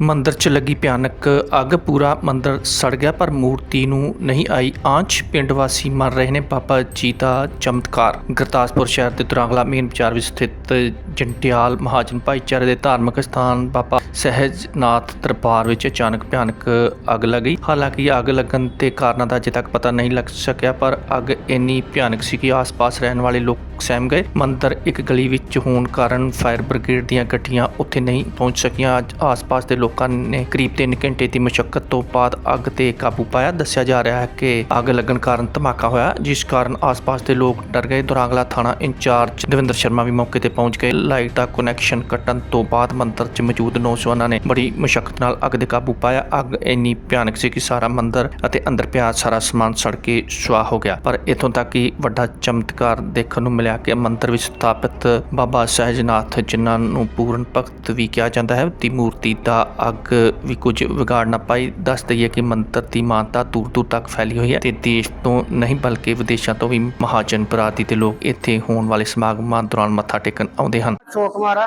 ਮੰਦਰ 'ਚ ਲੱਗੀ ਭਿਆਨਕ ਅੱਗ, ਪੂਰਾ ਮੰਦਰ ਸੜ ਗਿਆ, ਪਰ ਮੂਰਤੀ ਨੂੰ ਨਹੀਂ ਆਈ ਆਂਚ। ਪਿੰਡ ਵਾਸੀ ਮੰਨ ਰਹੇ ਨੇ। ਬਾਬਾ ਜੀ ਦਾ ਚਮਤਕਾਰ। ਗੁਰਦਾਸਪੁਰ ਸ਼ਹਿਰ ਦੇ ਦੁਰਾਂਗਲਾ ਮੇਨ ਬਾਜ਼ਾਰ ਵਿੱਚ ਸਥਿਤ ਜੰਟਿਆਲ ਮਹਾਜਨ ਭਾਈਚਾਰੇ ਦੇ ਧਾਰਮਿਕ ਸਥਾਨ ਬਾਬਾ ਸਹਿਜਨਾਥ ਦਰਬਾਰ ਵਿੱਚ ਅਚਾਨਕ ਭਿਆਨਕ ਅੱਗ ਲੱਗੀ ਹਾਲਾਂਕਿ ਅੱਗ ਲੱਗਣ ਦੇ ਕਾਰਨਾਂ ਦਾ ਅਜੇ ਤੱਕ ਪਤਾ ਨਹੀਂ ਲੱਗ ਸਕਿਆ, ਪਰ ਅੱਗ ਇੰਨੀ ਭਿਆਨਕ ਸੀ ਕਿ ਆਸ-ਪਾਸ ਰਹਿਣ ਵਾਲੇ ਲੋਕ ਸਹਿਮ ਗਏ। ਮੰਦਰ ਇੱਕ ਗਲੀ ਵਿੱਚ ਹੋਣ ਕਾਰਨ ਫਾਇਰ ਬ੍ਰਿਗੇਡ ਦੀਆਂ ਗੱਡੀਆਂ ਉੱਥੇ ਨਹੀਂ ਪਹੁੰਚ ਸਕੀਆਂ। ਅੱਜ ਆਸ-ਪਾਸ ਦੇ ਲੋਕਾਂ ਨੇ ਕਰੀਬ 3 ਘੰਟੇ ਦੀ ਮੁਸ਼ਕਲ ਤੋਂ ਬਾਅਦ ਅੱਗ ਤੇ ਕਾਬੂ ਪਾਇਆ। ਦੱਸਿਆ ਜਾ ਰਿਹਾ ਹੈ ਕਿ ਅੱਗ ਲੱਗਣ ਕਾਰਨ ਧਮਾਕਾ ਹੋਇਆ, ਜਿਸ ਕਾਰਨ ਆਸ-ਪਾਸ ਦੇ ਲੋਕ ਡਰ ਗਏ। ਦੁਰਾਂਗਲਾ ਥਾਣਾ ਇੰਚਾਰਜ ਦਵਿੰਦਰ ਸ਼ਰਮਾ ਵੀ ਮੌਕੇ ਤੇ ਪਹੁੰਚ ਗਏ। ਲਾਈਟ ਦਾ ਕਨੈਕਸ਼ਨ ਕੱਟਣ ਤੋਂ ਬਾਅਦ ਮੰਦਰ 'ਚ ਮੌਜੂਦ ਨੌਜਵਾਨਾਂ ਨੇ ਬੜੀ ਮੁਸ਼ਕਲ ਨਾਲ ਅੱਗ ਦੇ ਕਾਬੂ ਪਾਇਆ। ਅੱਗ ਇੰਨੀ ਭਿਆਨਕ ਸੀ ਕਿ ਸਾਰਾ ਮੰਦਰ ਅਤੇ ਅੰਦਰ ਪਿਆ ਸਾਰਾ ਸਮਾਨ ਸੜ ਕੇ ਸੁਆਹ ਹੋ ਗਿਆ। ਪਰ ਇਥੋਂ ਤੱਕ ਕਿ ਵੱਡਾ ਚਮਤਕਾਰ ਦੇਖਣ ਨੂੰ ਮਿਲਿਆ। ਕਿ ਮੰਦਰ ਵਿੱਚ ਸਥਾਪਿਤ ਬਾਬਾ ਸਹਿਜਨਾਥ, ਜਿਨ੍ਹਾਂ ਨੂੰ ਪੂਰਨ ਭਗਤ ਵੀ ਕਿਹਾ ਜਾਂਦਾ ਹੈ, ਦੀ ਮੂਰਤੀ ਦਾ ਅੱਗ ਵੀ ਕੁਝ ਵਿਗਾੜ ਨਾ ਪਾਈ। ਦੱਸ ਦਈਏ ਕਿ ਮੰਦਰ ਦੀ ਮਾਨਤਾ ਦੂਰ ਦੂਰ ਤੱਕ ਫੈਲੀ ਹੋਈ ਹੈ ਤੇ ਦੇਸ਼ ਤੋਂ ਨਹੀਂ ਬਲਕਿ ਵਿਦੇਸ਼ਾਂ ਤੋਂ ਵੀ ਮਹਾਜਨ ਬਰਾਤੀ ਦੇ ਲੋਕ ਇੱਥੇ ਹੋਣ ਵਾਲੇ ਸਮਾਗਮਾਂ ਦੌਰਾਨ ਮੱਥਾ ਟੇਕਣ ਆਉਂਦੇ ਹਨ। ਅਸ਼ੋਕ ਕੁਮਾਰ,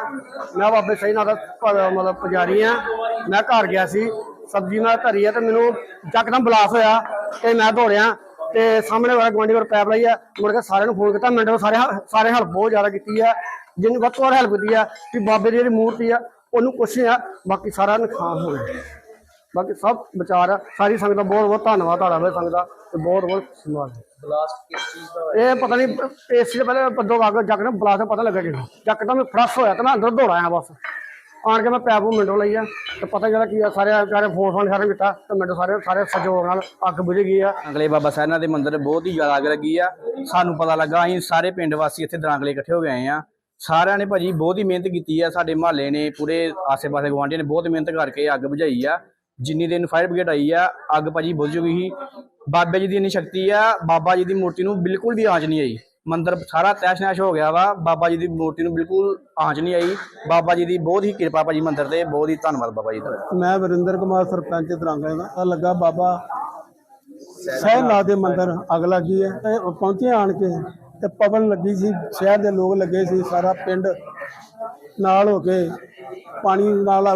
ਮੈਂ ਬਾਬੇ ਸਹੀ ਨਾਲ ਦਾ ਮਤਲਬ ਪੁਜਾਰੀ ਆ ਮੈਂ ਘਰ ਗਿਆ ਸੀ, ਸਬਜ਼ੀ ਮੈਂ ਧਰੀ ਆ ਤੇ ਮੈਨੂੰ ਯਕਦਮ ਬਲਾਸ ਹੋਇਆ ਤੇ ਮੈਂ ਦੌੜਿਆ। ਤੇ ਸਾਹਮਣੇ ਵਾਲਾ ਗਵਾਂਢੀ ਕੋਲ ਪੈਪ ਲਈ ਆ ਮੁੜ ਕੇ ਸਾਰਿਆਂ ਨੂੰ ਫੋਨ ਕੀਤਾ ਮਿੰਟ ਵਿੱਚ ਸਾਰੇ ਸਾਰੇ ਹੈਲਪ ਬਹੁਤ ਜ਼ਿਆਦਾ ਕੀਤੀ ਆ ਜਿੰਨੀ ਵੱਧ ਤੋਂ ਵੱਧ ਹੈਲਪ ਕੀਤੀ ਆ ਕਿ ਬਾਬੇ ਦੀ ਜਿਹੜੀ ਮੂਰਤੀ ਆ ਉਹਨੂੰ ਕੁਛ ਆ ਬਾਕੀ ਸਾਰਾ ਨੁਕਸਾਨ ਹੋ ਗਿਆ। ਬਾਕੀ ਸਭ ਵਿਚਾਰ ਆ ਸਾਰੀ ਸੰਗਤ ਦਾ ਬਹੁਤ ਬਹੁਤ ਧੰਨਵਾਦ ਤੁਹਾਡਾ ਵੇ ਸੰਗਤ ਦਾ ਤੇ ਬਹੁਤ ਬਹੁਤ ਧੰਨਵਾਦ। ਬਲਾਸਟ ਕਿਸ ਚੀਜ਼ ਦਾ ਹੋਇਆ? ਇਹ ਪਤਾ ਨਹੀਂ ਏਸੀ ਦੇ ਪਹਿਲੇ ਪੱਦੋ ਕੇ ਜੱਕ ਨੇ ਬਲਾਸ ਦਾ ਪਤਾ ਲੱਗਾ ਕਿ ਜੱਕਦਮ ਫਰਸ਼ ਹੋਇਆ ਤੇ ਮੈਂ ਅੰਦਰ ਦੌੜ ਆਇਆ ਬਸ। ਆਣ ਕੇ ਮੈਂ ਪੈਪ ਮਿੰਟੋ ਲਈ ਆ, ਤੇ ਪਤਾ ਜਿਹੜਾ ਕੀ ਆ, ਸਾਰੇ ਸਾਰੇ ਫੋਨ ਫੋਨ ਸਾਰੇ ਕੀਤਾ ਤੇ ਮਿੰਟੋ ਸਾਰੇ ਸਾਰੇ ਸਹਿਯੋਗ ਨਾਲ ਅੱਗ ਬੁਝ ਗਈ ਆ। ਅੰਗਲੇ ਬਾਬਾ ਸਾਹਿਬ ਦੇ ਮੰਦਿਰ ਬਹੁਤ ਹੀ ਜ਼ਿਆਦਾ ਅੱਗ ਲੱਗੀ ਆ। ਸਾਨੂੰ ਪਤਾ ਲੱਗਾ, ਅਸੀਂ ਸਾਰੇ ਪਿੰਡ ਵਾਸੀ ਇੱਥੇ ਦਰਾਂਗਲੇ ਇਕੱਠੇ ਹੋ ਗਏ ਆਏ ਆ। ਸਾਰਿਆਂ ਨੇ ਭਾਜੀ ਬਹੁਤ ਹੀ ਮਿਹਨਤ ਕੀਤੀ ਆ। ਸਾਡੇ ਮਹੱਲੇ ਨੇ, ਪੂਰੇ ਆਸੇ-ਪਾਸੇ ਗਵਾਂਢੀਆਂ ਨੇ ਬਹੁਤ ਮਿਹਨਤ ਕਰਕੇ ਅੱਗ ਬੁਝਾਈ ਆ। ਜਿੰਨੀ ਦਿਨ ਫਾਇਰ ਬ੍ਰਿਗੇਡ ਆਈ ਆ, ਅੱਗ ਭਾਜੀ ਬੁਝ ਗਈ ਸੀ। ਬਾਬਾ ਜੀ ਦੀ ਇੰਨੀ ਸ਼ਕਤੀ ਆ, ਬਾਬਾ ਜੀ ਦੀ ਮੂਰਤੀ ਨੂੰ ਬਿਲਕੁਲ ਵੀ ਆਂਚ ਨਹੀਂ ਆਈ। ਮੰਦਿਰ ਸਾਰਾ ਤੈਸ਼ ਨੈਸ਼ ਹੋ ਗਿਆ ਵਾ। ਬਾਬਾ ਜੀ ਦੀ ਮੂਰਤੀ ਨੂੰ ਬਿਲਕੁਲ ਆਂਚ ਨਹੀਂ ਆਈ। ਬਾਬਾ ਜੀ ਦੀ ਬਹੁਤ ਹੀ ਕਿਰਪਾ ਭਾਜੀ ਮੰਦਿਰ ਤੇ। ਬਹੁਤ ਹੀ ਧੰਨਵਾਦ ਬਾਬਾ ਜੀ ਦਾ। ਮੈਂ ਵਰਿੰਦਰ ਕੁਮਾਰ, ਸਰਪੰਚ ਦਰਾਂਗੇ ਦਾ ਆਹ ਲੱਗਾ ਬਾਬਾ ਸਹਿਨਾਥ ਦੇ ਮੰਦਰ। ਅੱਗ ਲੱਗੀ ਹੈ। ਤੇ ਪਹੁੰਚੇ ਆਣ ਕੇ ਤੇ ਪਵਨ ਲੱਗੀ ਸੀ। ਸ਼ਹਿਰ ਦੇ ਲੋਕ ਲੱਗੇ ਸੀ। ਸਾਰਾ ਪਿੰਡ ਨਾਲ ਹੋ ਕੇ ਪਾਣੀ ਨਾਲ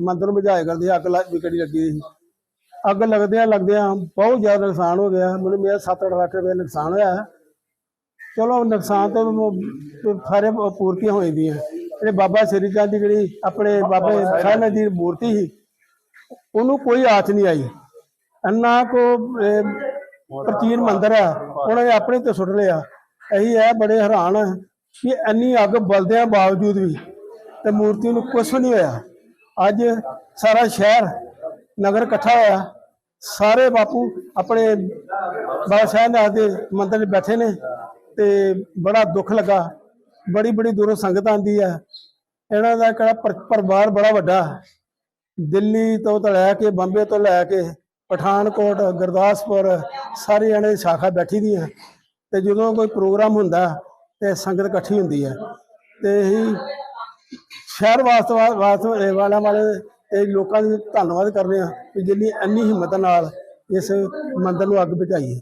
ਮੰਦਰ ਨੂੰ ਬੁਝਾਏ ਕਰਦੇ ਅੱਗ ਲੱਗ ਵਿਕੜੀ ਲੱਗੀ ਸੀ ਅੱਗ ਲੱਗਦਿਆਂ ਲੱਗਦਿਆਂ ਬਹੁਤ ਜ਼ਿਆਦਾ ਨੁਕਸਾਨ ਹੋ ਗਿਆ। ਮੈਨੂੰ ਮੇਰਾ 7-8 ਲੱਖ ਰੁਪਏ ਨੁਕਸਾਨ ਹੋਇਆ। ਹੈ। ਚਲੋ ਨੁਕਸਾਨ ਤੋਂ ਮ- ਸਾਰੇ ਪੂਰਤੀਆਂ ਹੋ ਜਾਂਦੀਆਂ ਜਿਹੜੇ ਬਾਬਾ ਸ੍ਰੀ ਚੰਦ ਦੀ ਜਿਹੜੀ ਆਪਣੇ ਬਾਬੇ ਸਾਹਿਬ ਦੀ ਮੂਰਤੀ ਸੀ ਉਹਨੂੰ ਕੋਈ ਆਚ ਨਹੀਂ ਆਈ। ਅੰਨਾ ਕੋ ਅਹ, ਪ੍ਰਾਚੀਨ ਮੰਦਿਰ ਆ ਉਹਨਾਂ ਨੇ ਆਪਣੇ ਤੇ ਸੁੱਟ ਲਿਆ। ਅਸੀਂ ਇਹ ਬੜੇ ਹੈਰਾਨ ਹਾਂ ਕਿ ਇੰਨੀ ਅੱਗ ਬਲਦਿਆਂ ਬਾਵਜੂਦ ਵੀ ਤੇ ਮੂਰਤੀ ਨੂੰ ਕੁਛ ਨਹੀਂ ਹੋਇਆ। ਅੱਜ ਸਾਰਾ ਸ਼ਹਿਰ ਨਗਰ ਇਕੱਠਾ ਹੋਇਆ। ਸਾਰੇ ਬਾਪੂ ਆਪਣੇ ਬਾਬਾ ਸਾਹਿਬ ਦੇ ਮੰਦਿਰ 'ਚ ਬੈਠੇ ਨੇ। ਤੇ ਬੜਾ ਦੁੱਖ ਲੱਗਾ। ਬੜੀ ਬੜੀ ਦੂਰੋਂ ਸੰਗਤ ਆਂਦੀ ਆ। ਇਹਨਾਂ ਦਾ ਕਿਹੜਾ ਪਰਿਵਾਰ ਬੜਾ ਵੱਡਾ। ਦਿੱਲੀ ਤੋਂ ਲੈ ਕੇ, ਬੰਬੇ ਤੋਂ ਲੈ ਕੇ, ਪਠਾਨਕੋਟ, ਗੁਰਦਾਸਪੁਰ, ਸਾਰੇ ਜਣੇ ਸ਼ਾਖਾ ਬੈਠੀ ਦੀਆਂ। ਤੇ ਜਦੋਂ ਕੋਈ ਪ੍ਰੋਗਰਾਮ ਹੁੰਦਾ, ਤੇ ਸੰਗਤ ਇਕੱਠੀ ਹੁੰਦੀ ਹੈ ਤੇ ਹੀ ਸ਼ਹਿਰ ਵਾਸਤੇ ਵਾਸਤੇ ਵਾਲਿਆਂ ਵਾਲੇ ਤੇ ਲੋਕਾਂ ਦਾ ਧੰਨਵਾਦ ਕਰਦੇ ਆ ਕਿ ਜਿੰਨੀ ਇੰਨੀ ਹਿੰਮਤ ਨਾਲ ਇਸ ਮੰਦਰ ਨੂੰ ਅੱਗ ਬੁਝਾਈ ਹੈ।